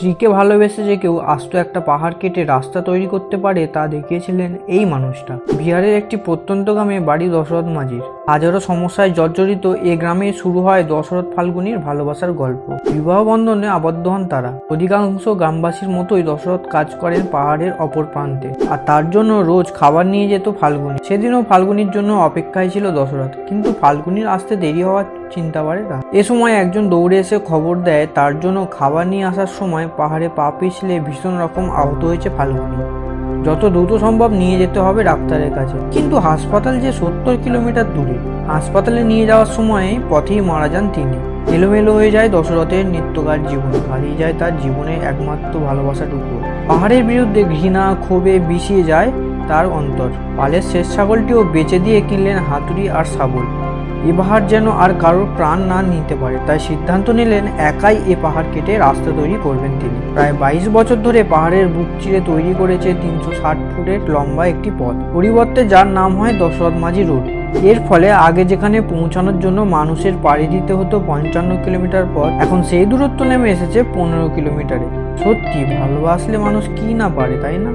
স্ত্রীকে ভালোবেসে যে কেউ আস্ত একটা পাহাড় কেটে রাস্তা তৈরি করতে পারে তা দেখিয়েছিলেন এই মানুষটা। বিহারের একটি প্রত্যন্ত গ্রামে বাড়ি দশরথ মাঝির। হাজারো সমস্যায় জর্জরিত এ গ্রামে শুরু হয় দশরথ ফাল্গুনির ভালোবাসার গল্প। বিবাহ বন্ধনে আবদ্ধ হন তারা। অধিকাংশ গ্রামবাসীর মতোই দশরথ কাজ করেন পাহাড়ের অপর প্রান্তে। আর তার জন্য রোজ খাবার নিয়ে যেত ফাল্গুনি। সেদিনও ফাল্গুনির জন্য অপেক্ষায় ছিল দশরথ। কিন্তু ফাল্গুনির আসতে দেরি হওয়ার চিন্তা করে না। এ সময় একজন দৌড়ে এসে খবর দেয়, তার জন্য খাবার নিয়ে আসার সময় পাহাড়ে পা পিছলে ভীষণ রকম আহত হয়েছে ফাল্গুনি। যত দ্রুত সম্ভব নিয়ে যেতে হবে ডাক্তারের কাছে। কিন্তু হাসপাতাল যে সত্তর কিলোমিটার দূরে, হাসপাতালে নিয়ে যাওয়ার সময় পথেই মারা যান তিনি। এলোমেলো হয়ে যায় দশরথের নিত্যকার জীবন, হারিয়ে যায় তার জীবনের একমাত্র ভালোবাসাটুকু পাহাড়ের বিরুদ্ধে ঘৃণা, ক্ষোভে বিষিয়ে যায় তার অন্তর। পালের শেষ ছাগলটিও বেচে দিয়ে কিনলেন হাতুড়ি আর শাবল। এ পাহাড় যেন আর কারোর প্রাণ না নিতে পারে। তাই সিদ্ধান্ত নিলেন, একাই এ পাহাড় কেটে রাস্তা তৈরি করবেন তিনি। প্রায় বাইশ বছর ধরে পাহাড়ের বুক চিরে তৈরি করেছে তিনশো ষাট ফুটের লম্বা একটি পথ। পরিবর্তে যার নাম হয় দশরথ মাঝি রোড। এর ফলে আগে যেখানে পৌঁছানোর জন্য মানুষের পাড়ি দিতে হতো পঞ্চান্ন কিলোমিটার পথ এখন সেই দূরত্ব নেমে এসেছে পনেরো কিলোমিটারে। সত্যি, ভালোবাসলে মানুষ কি না পারে, তাই না?